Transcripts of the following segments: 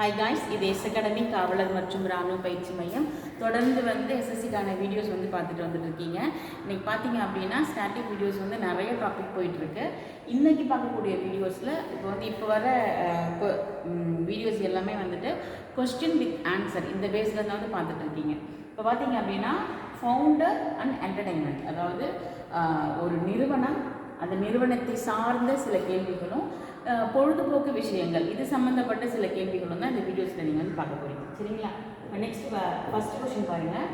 Hi guys இது S academy காவலர் மற்றும் இராணுவ பயிற்சி மையம். தொடர்ந்து வந்து எஸ்எஸ்சிக்கான வீடியோஸ் வந்து பார்த்துட்டு வந்துட்டு இருக்கீங்க. இன்னைக்கு பார்த்தீங்க அப்படின்னா ஸ்டாட்டிக் வீடியோஸ் வந்து நிறைய டாபிக் போயிட்டுருக்கு. இன்றைக்கி பார்க்கக்கூடிய வீடியோஸில் இப்போ வந்து இப்போ வர வீடியோஸ் எல்லாமே வந்துட்டு கொஸ்டின் வித் ஆன்சர் இந்த பேஸில் தான் வந்து பார்த்துட்டு இருக்கீங்க. இப்போ பார்த்தீங்க அப்படின்னா ஃபவுண்டர் அண்ட் என்டர்டைன்மெண்ட் அதாவது ஒரு நிறுவனம் அந்த நிறுவனத்தை சார்ந்த சில கேள்விகளும் பொழுதுபோக்கு விஷயங்கள். இது சம்மந்தப்பட்ட சில கேள்விகளும் தான் இந்த வீடியோஸில் நீங்கள் வந்து பார்க்க போகிறீங்க சரிங்களா? நெக்ஸ்ட் ஃபஸ்ட் கொஷின் பாருங்கள்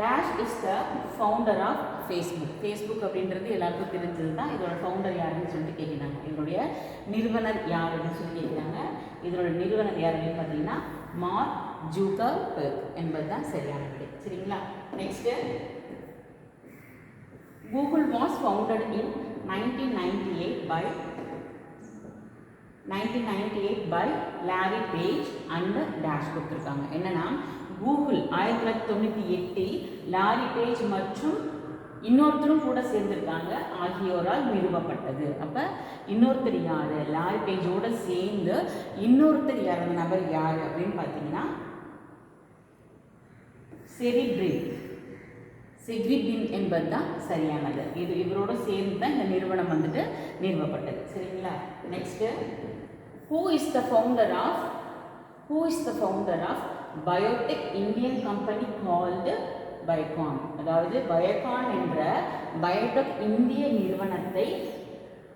dash is the founder of Facebook Facebook அப்படின்றது எல்லாருக்கும் தெரிஞ்சது தான் இதோட ஃபவுண்டர் யாருன்னு சொல்லிட்டு கேட்குறாங்க. இதனுடைய நிறுவனர் யார் அப்படின்னு சொல்லி கேட்குறாங்க. இதனோட நிறுவனர் யார் அப்படின்னு பார்த்தீங்கன்னா மார்க் ஜூக்கர்பெர்க் என்பது தான் சரியான விடை. சரிங்களா? Next Google was founded in nineteen ninety eight by nineteen ninety eight by Larry Page and dash கொடுத்துருக்காங்க. என்னன்னா கூகுள் ஆயிரத்தி தொள்ளாயிரத்தி தொண்ணூற்றி எட்டில் லாரி பேஜ் மற்றும் இன்னொருத்தரும் கூட சேர்ந்திருக்காங்க. ஆகியோரால் நிறுவப்பட்டது. அப்போ இன்னொருத்தர் யார்? லாரி பேஜோடு சேர்ந்து இன்னொருத்தர் யார்? அந்த நபர் யார்? அப்படின்னு பார்த்தீங்கன்னா செரிப்ரின் சிக்ரிபின் என்பது தான் சரியானது. இது இவரோட சேர்ந்து தான் இந்த நிறுவனம் வந்துட்டு நிறுவப்பட்டது. சரிங்களா? Next who is the founder of who is the founder of biotech Indian company called Biocon அதாவது பயோகான் என்ற பயோடெக் இந்திய நிறுவனத்தை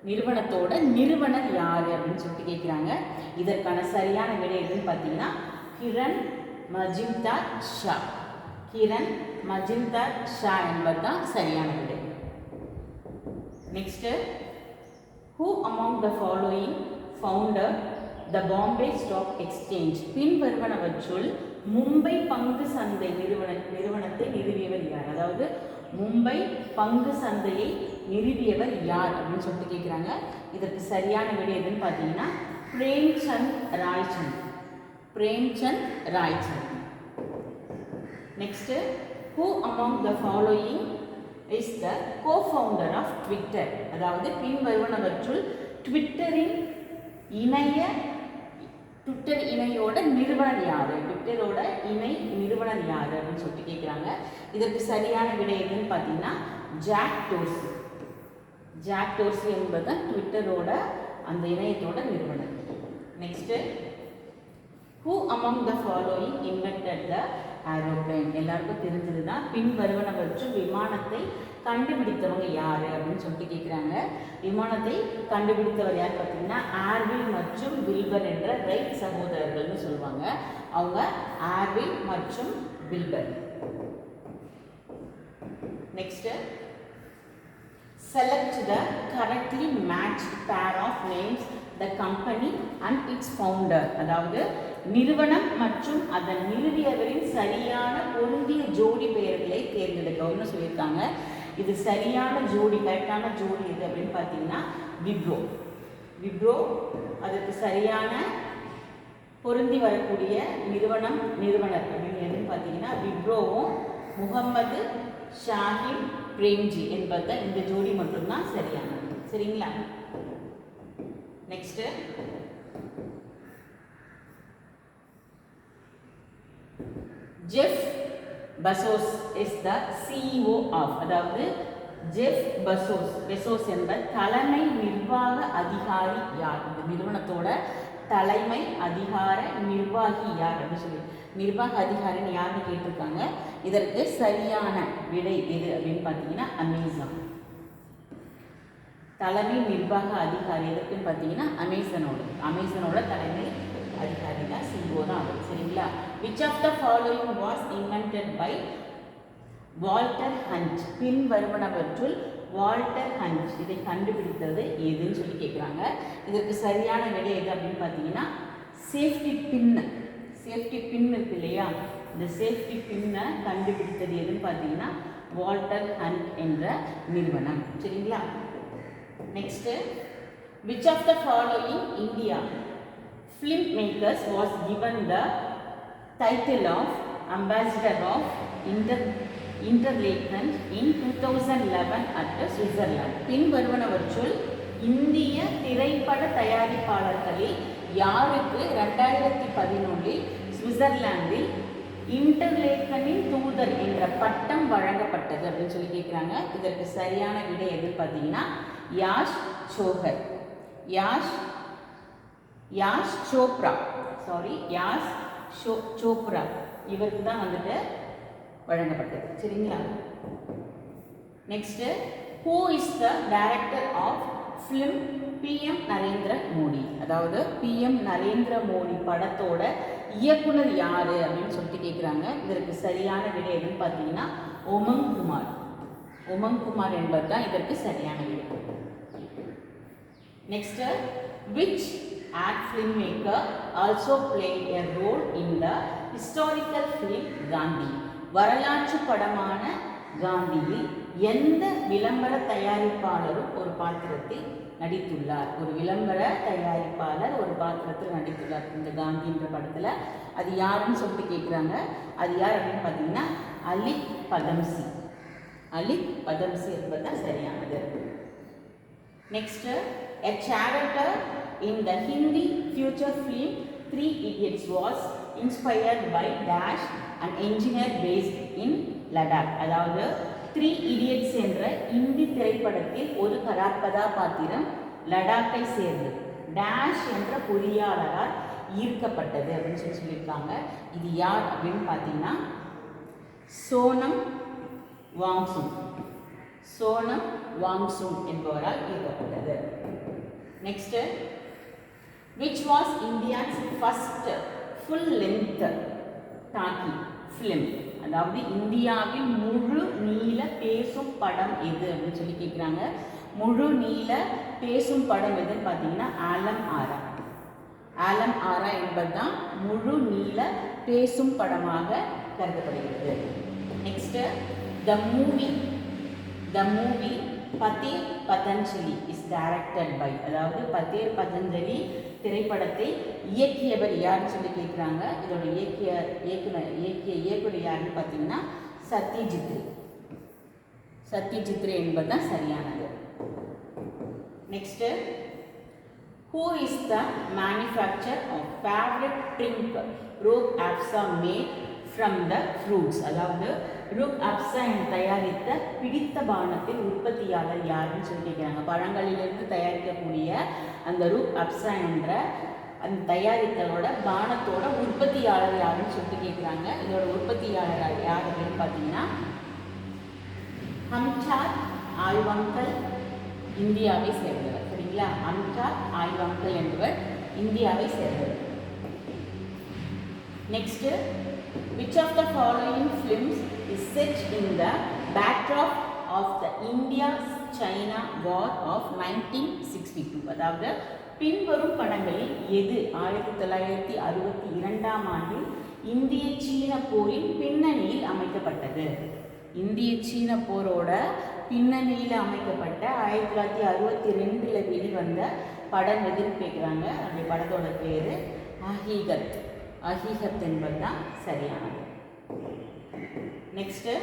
நிறுவனத்தோட நிறுவனர் யார் அப்படின்னு சொல்லிட்டு கேட்குறாங்க இதற்கான சரியான விடை எதுன்னு பார்த்தீங்கன்னா கிரண் மஜிம்தார் ஷா. கிரண் மஜிம்தர் ஷா என்பது தான் சரியான விடை. Next who among the following founder the Bombay stock exchange பின்வருவனவற்றுள் Mumbai பங்கு சந்தை நிறுவன நிறுவனத்தை நிறுவியவர் யார்? அதாவது மும்பை பங்கு சந்தையை நிறுவியவர் யார்? அப்படின்னு சொல்லிட்டு கேட்குறாங்க இதற்கு சரியான விடை எதுன்னு பார்த்தீங்கன்னா Premchand Roychand Premchand Roychand next who among the following is the cofounder of Twitter அதாவது பின்வருவனவற்றுள் ட்விட்டரின் இணைய ட்விட்டர் இணையோட நிறுவனர் யார்? ட்விட்டரோட இணை நிறுவனர் யார் அப்படின்னு சொல்லிட்டு கேட்குறாங்க இதற்கு சரியான விடை எதுன்னு பார்த்தீங்கன்னா ஜாக் டோர்சி ஜாக் டோர்சி என்பது ட்விட்டரோட அந்த இணையத்தோட நிறுவனர். Next who among the following invented the aeroplane எல்லாருக்கும் தெரிஞ்சது தான் பின் வருவனவற்று விமானத்தை கண்டுபிடித்தவங்க யார் அப்படின்னு சொல்லிட்டு கேட்குறாங்க விமானத்தை கண்டுபிடித்தவர் யார் பார்த்தீங்கன்னா ஆர்வில் மற்றும் வில்பர் என்ற ரைட் சகோதரர்கள்னு சொல்லுவாங்க. அவங்க ஆர்வில் மற்றும் Wilbur next select the correctly match pair of names the company and its founder அதாவது நிறுவனம் மற்றும் அதன் நிறுவியவரின் சரியான பொருந்திய ஜோடி பெயர்களை தேர்ந்தெடுக்கவும்னு சொல்லியிருக்காங்க. இது சரியான ஜோடி கரெக்டான ஜோடி எது அப்படின்னு பார்த்தீங்கன்னா விப்ரோ. விப்ரோ அதுக்கு சரியான பொருந்தி வரக்கூடிய நிறுவனம் நிறுவனர் அப்படின்னு எதுன்னு பார்த்தீங்கன்னா விப்ரோவும் முகம்மது ஷாஹிம் பிரேம்ஜி என்பது இந்த ஜோடி மட்டும்தான் சரியானது. சரிங்களா? Next Jeff Bezos is the CEO of அதாவது ஜெஃப் பசோஸ் பெசோஸ் என்ற தலைமை நிர்வாக அதிகாரி யார்? இந்த நிறுவனத்தோட தலைமை அதிகார நிர்வாகி யார் அப்படின்னு சொல்லி. நிர்வாக அதிகாரின்னு யாருன்னு கேட்டிருக்காங்க. இதற்கு சரியான விடை எது அப்படின்னு பார்த்தீங்கன்னா அமேசான் தலைமை நிர்வாக அதிகாரி எதுக்குன்னு பார்த்தீங்கன்னா அமேசனோட அமேசனோட தலைமை அதிகாரி தான் சிஓ தான் அவர் சரிங்களா? Which of the following was invented by Walter Hunt பின் வருவனவற்றுள் வால்டர் ஹன்ச் இதை கண்டுபிடித்தது எதுன்னு சொல்லி கேட்குறாங்க. இதற்கு சரியான விடை எது அப்படின்னு பார்த்தீங்கன்னா சேஃப்டி பின்னு சேஃப்டி பின் இருக்கு இல்லையா? இந்த சேஃப்டி பின்னை கண்டுபிடித்தது எதுன்னு பார்த்தீங்கன்னா வால்டர் ஹண்ட் என்ற நிறுவனம் சரிங்களா? Next which of the following India film makers was given the title of ambassador of inter Interlaken in two thousand eleven at Switzerland பின்வருவனவற்றுள் இந்திய திரைப்பட தயாரிப்பாளர்களில் யாருக்கு ரெண்டாயிரத்தி பதினொன்றில் சுவிட்சர்லாந்தில் இன்டர்லேக்கனின் தூதர் என்ற பட்டம் வழங்கப்பட்டது அப்படின்னு சொல்லி கேட்குறாங்க இதற்கு சரியான விடை எது பார்த்தீங்கன்னா யாஷ் சோகர். யாஷ் யாஷ் சோப்ரா. சாரி யாஷ் ஷோ சோப்ரா. இவருக்கு தான் வந்துட்டு வழங்கப்பட்டது. சரிங்களா? Next who is the director of film PM Narendra Modi அதாவது பிஎம் நரேந்திர மோடி படத்தோட இயக்குனர் யார் அப்படின்னு சொல்லிட்டு கேட்குறாங்க இதற்கு சரியான விடை எதுன்னு பார்த்தீங்கன்னா உமங் குமார். உமங் குமார் என்பது தான் இதற்கு சரியான விடை. Next which ad film maker also play a role in the historical film Gandhi வரலாற்று படமான காந்தியில் எந்த விளம்பர தயாரிப்பாளரும் ஒரு பாத்திரத்தில் நடித்துள்ளார்? ஒரு விளம்பர தயாரிப்பாளர் ஒரு பாத்திரத்தில் நடித்துள்ளார். இந்த காந்தின்ற படத்தில் அது யாருன்னு சொல்லிட்டு கேட்குறாங்க அது யார் அப்படின்னு பார்த்தீங்கன்னா அலிக் பதம்சி. அலிக் பதம்சி என்பது தான் சரியானது. Next a character in the Hindi future film three idiots was inspired by dash and engineer based in Ladakh அதாவது த்ரீ இடியட்ஸ் என்ற இந்தி திரைப்படத்தில் ஒரு கதாபாத்திரம் லடாக்கை சேர்ந்து டேஷ் என்ற பொறியாளரால் ஈர்க்கப்பட்டது அப்படின்னு சொல்லி சொல்லியிருக்காங்க. இது யார் அப்படின்னு பார்த்தீங்கன்னா சோனம் வாங்சுங். சோனம் வாங்சுங் என்பவரால் ஈர்க்கப்பட்டது. Next which was India's first full length talkie film அதாவது இந்தியாவில் முழு நீள பேசும் படம் எது அப்படின்னு சொல்லி கேட்குறாங்க முழு நீள பேசும் படம் எதுன்னு பார்த்தீங்கன்னா ஆலம் ஆரா. ஆலம் ஆரா என்பதுதான் முழு நீள பேசும் படமாக கருதப்படுகிறது. Next the movie the movie Pather Panchali is directed by அதாவது பதேர் பதஞ்சலி திரைப்படத்தை இயக்கியவர் யாருன்னு சொல்லி கேட்குறாங்க இதோட இயக்கிய இயக்குனர் இயக்கிய இயக்குனர் யாருன்னு பார்த்தீங்கன்னா சத்யஜித்ரே சத்யஜித்ரே என்பது தான் சரியானது. Next who is the manufacture of favourite drink apps ஆப்ஸா மேட் ஃப்ரம் த ஃப்ரூட்ஸ் அதாவது ருக் அப்சைன் தயாரித்த பிடித்த பானத்தின் உற்பத்தியாளர் யாருன்னு சொல்லி கேட்குறாங்க பழங்களிலிருந்து தயாரிக்கக்கூடிய அந்த ருக் அப்சா என்ற அந்த தயாரித்தலோட பானத்தோட உற்பத்தியாளர் யாருன்னு சொல்லிட்டு கேட்குறாங்க இதோட உற்பத்தியாளர் யார் அப்படின்னு பார்த்தீங்கன்னா ஹம்சாத் ஆய்வங்கல் இந்தியாவை சேர்ந்தவர். சரிங்களா? அம்சாத் ஆய்வங்கல் என்பவர் இந்தியாவை சேர்ந்தவர். Next which of the following films is set in the backdrop of the India-China War of 1962 அதாவது பின்வரும் படங்களில் எது? ஆயிரத்தி தொள்ளாயிரத்தி அறுபத்தி இரண்டாம் ஆண்டில் இந்திய சீன போரின் பின்னணியில் அமைக்கப்பட்டது. இந்திய சீன போரோட பின்னணியில் அமைக்கப்பட்ட ஆயிரத்தி தொள்ளாயிரத்தி அறுபத்தி ரெண்டில் வெளிவந்த படம் எதிர்ப்பு கேட்குறாங்க அந்த படத்தோட பேர் அஹீகத் அஹீகத் என்பது தான் சரியானது. Next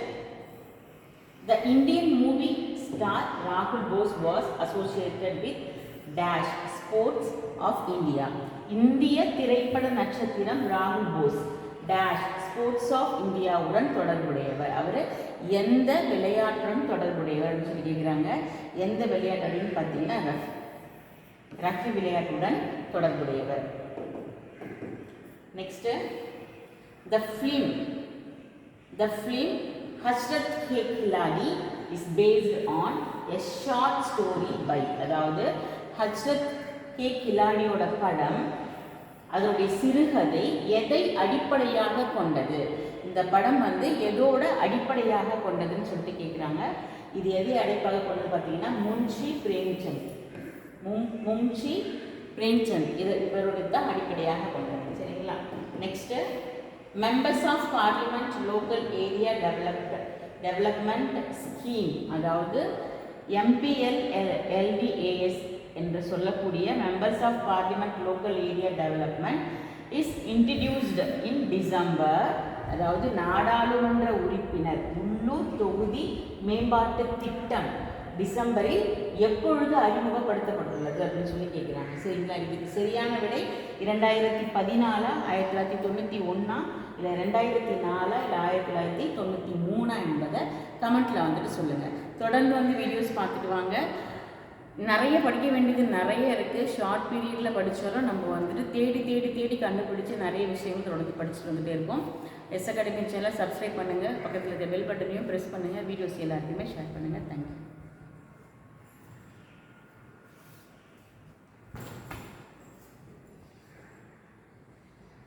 the Indian movie star ராகுல் Bose was associated with dash sports of India இந்திய திரைப்பட நட்சத்திரம் ராகுல் போஸ். டேஷ் ஸ்போர்ட்ஸ் ஆஃப் இந்தியாவுடன் தொடர்புடையவர். அவர் எந்த விளையாட்டுடன் தொடர்புடையவர் சொல்லி கேட்குறாங்க எந்த விளையாட்டு அப்படின்னு பார்த்தீங்கன்னா ரஃப் ரஃபி விளையாட்டுடன் தொடர்புடையவர். Next the film the film Hazrat ke Khiladi is based on a short story by அதாவது ஹஸ்ரத் கே கிலாடியோட படம் அதோடைய சிறுகதை எதை அடிப்படையாக கொண்டது? இந்த படம் வந்து எதோட அடிப்படையாக கொண்டதுன்னு சொல்லிட்டு கேட்குறாங்க இது எதை அடிப்படையாக கொண்டது பார்த்தீங்கன்னா முன்ஷி பிரேம்சந்த். மும் மும்ஷி பிரேம்சந்த். இது இவருடைய தான் அடிப்படையாக கொண்டது. Next members of parliament local area develop development scheme அதாவது எம்பிஎல் எல்டிஏஎஸ் என்று சொல்லக்கூடிய members of parliament local area development is introduced in December அதாவது நாடாளுமன்ற உறுப்பினர் உள்ளூர் தொகுதி மேம்பாட்டு திட்டம். டிசம்பரில் எப்பொழுது அறிமுகப்படுத்தப்பட்டுள்ளது அப்படின்னு சொல்லி கேட்குறாங்க சரிங்களா? இதுக்கு சரியான விடை இரண்டாயிரத்தி பதினாலா ஆயிரத்தி தொள்ளாயிரத்தி தொண்ணூற்றி ஒன்றா இல்லை ரெண்டாயிரத்தி நாலா இல்லை ஆயிரத்தி தொள்ளாயிரத்தி தொண்ணூற்றி மூணா என்பதை கமெண்ட்டில் வந்துட்டு சொல்லுங்கள் தொடர்ந்து வந்து வீடியோஸ் பார்த்துட்டு வாங்க. நிறைய படிக்க வேண்டியது நிறைய இருக்குது ஷார்ட் பீரியடில் படித்தாலும் நம்ம வந்துட்டு தேடி தேடி தேடி கண்டுபிடிச்சி நிறைய விஷயங்கள் தொடர்ந்து படிச்சுட்டு வந்துட்டே இருக்கோம் எஸ் அகாடமி சேனலை சப்ஸ்கிரைப் பண்ணுங்கள் பக்கத்தில் இருக்க பெல் பட்டனையும் ப்ரெஸ் பண்ணுங்கள் வீடியோஸ் எல்லாத்தையுமே ஷேர் பண்ணுங்கள் தேங்க்யூ